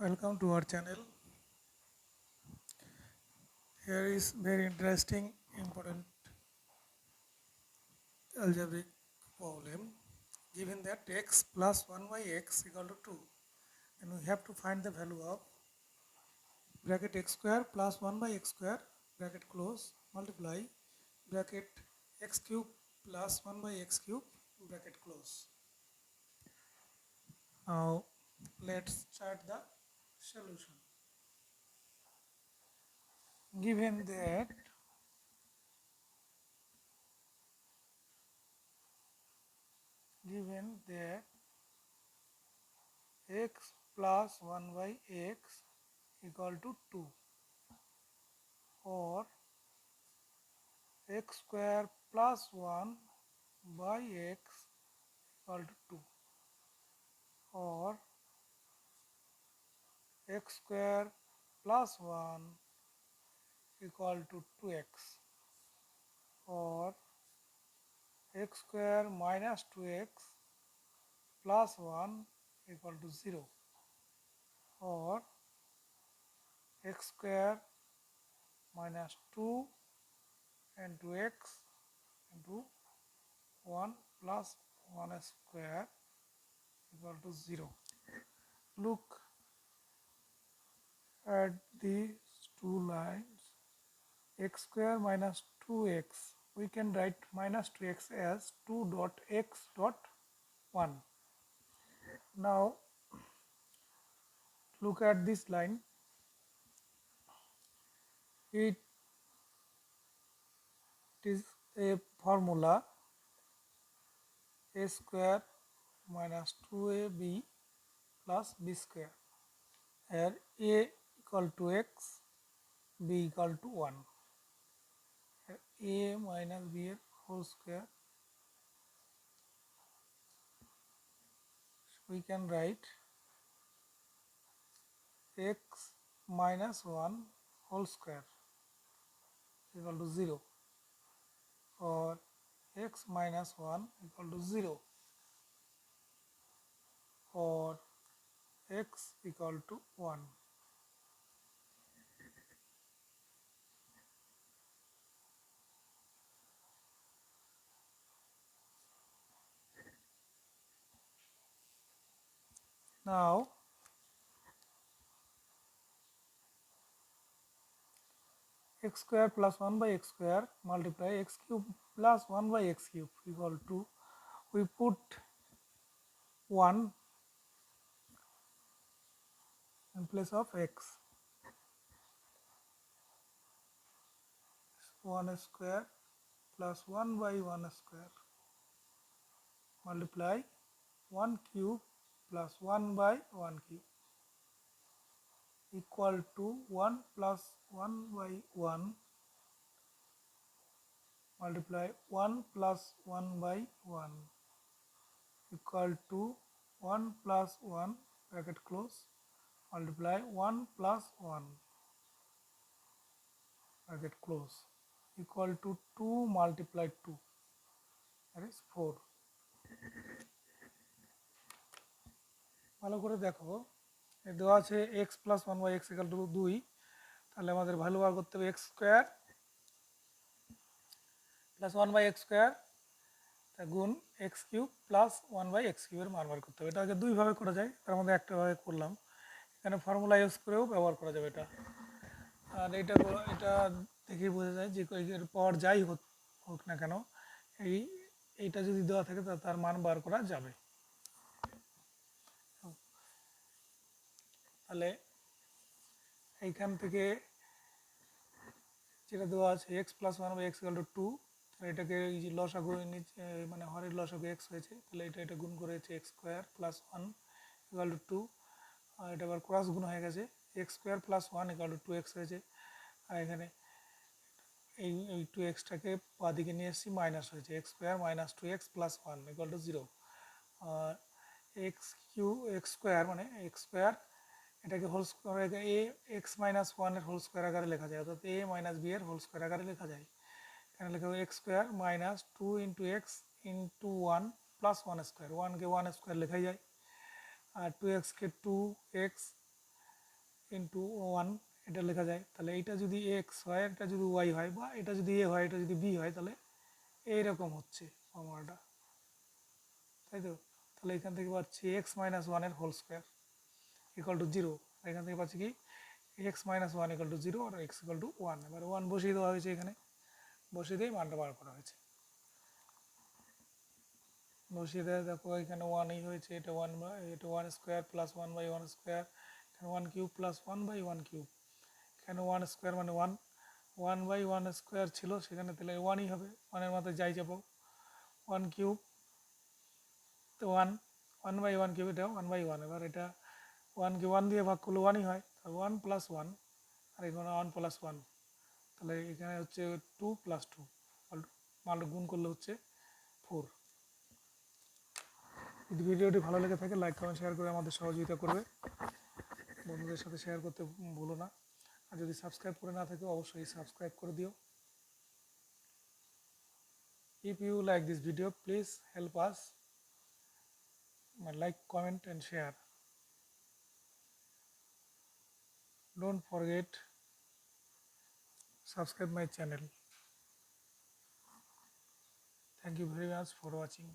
welcome to our channel. Here is very interesting important algebraic problem. Given that x plus 1 by x equal to 2 and we have to find the value of bracket x square plus 1 by x square bracket close multiply bracket x cube plus 1 by x cube bracket close. Now let's start the solution. Given that given that x plus 1 by x equal to 2 or x square plus 1 by x equal to 2 or x square plus 1 equal to 2x or x square minus 2x plus 1 equal to 0 or x square minus 2 and 2x into 1 plus 1 square equal to 0 look at these two lines x square minus 2x we can write minus 2x as 2 dot x dot 1 now look at this line. It is a formula a square minus 2ab plus b square here a equal to x b equal to 1 a minus b whole square. We can write x minus 1 whole square equal to 0 or x minus 1 equal to 0 or x equal to 1 Now, x square plus 1 by x square multiply x cube plus 1 by x cube equal to we put 1 in place of x. 1 square plus 1 by 1 square multiply 1 cube plus 1 by 1 cube equal to 1 plus 1 by 1 multiply 1 plus 1 by 1 equal to 1 plus 1 bracket close multiply 1 plus 1 bracket close equal to 2 multiplied 2 that is 4 ভালো করে দেখো। দেওয়া আছে X plus one by X equal two দুই তাহলে আমাদের value বার করতে হবে X square plus one by X square গুণ X cube plus one by X কিউবের মান বার করতে হবে। এটাকে দুইভাবে করা যায়, তার মধ্যে একটাভাবে করলাম। এখানে ফর্মুলা ইউজ করেও ব্যবহার করা যাবে এটা। আর এটা এটা দেখেই বোঝা যায় যে এর পর যাই হোক না কেন, এই, এইটা যদি দেওয়া থাকে তার মান বার করা যাবে। তাহলে এইখান থেকে যেটা দেওয়া আছে x plus one by x equal to two এটাকে এই যে লসাগু নিচে মানে হরের লসাগু এক্স হয়েছে, তাহলে এটা এটা গুণ করে করেছে x square plus one equal to two আর এটা আবার ক্রস গুণ হয়ে গেছে x square plus one equal to two x হয়েছে, আর এখানে এই এই টু এক্সটাকে দিকে নিয়ে এসেছি মাইনাস হয়েছে x square minus two x plus one equal to zero R x কিউ এক্স স্কোয়ার মানে এক্স স্কোয়ার এটাকে হোল স্কোয়ার এ এক্স মাইনাস ওয়ানের হোল স্কোয়ার আকারে লেখা যায়, অর্থাৎ এ মাইনাস বি এর হোল স্কোয়ার আকারে লেখা যায়। এখানে লেখা x square minus two into x into one plus one square ওয়ানকে ওয়ান স্কোয়ার লেখাই যায়। আর টু এক্সকে টু এক্স ইন্টু ওয়ান এটা লেখা যায়। তাহলে এইটা যদি এক্স হয়, এটা যদি ওয়াই হয়, বা এটা যদি এ হয়, এটা যদি বি হয়, তাহলে এইরকম হচ্ছে ফর্মুলাটা তাই তো? তাহলে এখান থেকে পাচ্ছি এক্স মাইনাস ওয়ানের whole square equal to zero এখান থেকে পাচ্ছি কি? X minus one equal to zero R x equal two one এবার ওয়ান বসিয়ে দেওয়া হয়েছে এখানে। বসিয়ে দিয়ে মানটা বার করা হয়েছে। বসিয়ে দেয় দেখো এখানে ওয়ানই হয়েছে। এটা ওয়ান বাই এটা one square plus one by one square এখানে one cube plus one by one cube এখানে ওয়ান স্কোয়ার মানে one one by one square ছিল সেখানে তাহলে ওয়ানই হবে। ওয়ানের মাথায় যাই যাব ওয়ান কিউব তো one one by one cube এটা ওয়ান বাই ওয়ান এবার এটা ওয়ানকে ওয়ান দিয়ে ভাগ করলে ওয়ানই হয়, তাহলে ওয়ান প্লাস ওয়ান, আর এখানে ওয়ান প্লাস ওয়ান। তাহলে এখানে হচ্ছে টু প্লাস টু মাল গুণ করলে হচ্ছে ফোর যদি ভিডিওটি ভালো লেগে থাকে লাইক কমেন্ট শেয়ার করে আমাদের সহযোগিতা করবে। বন্ধুদের সাথে শেয়ার করতে ভুলো না। আর যদি সাবস্ক্রাইব করে না থাকে, অবশ্যই সাবস্ক্রাইব করে দিও। If you like this video, please help us. Like, comment, and share don't forget subscribe my channel. Thank you very much for watching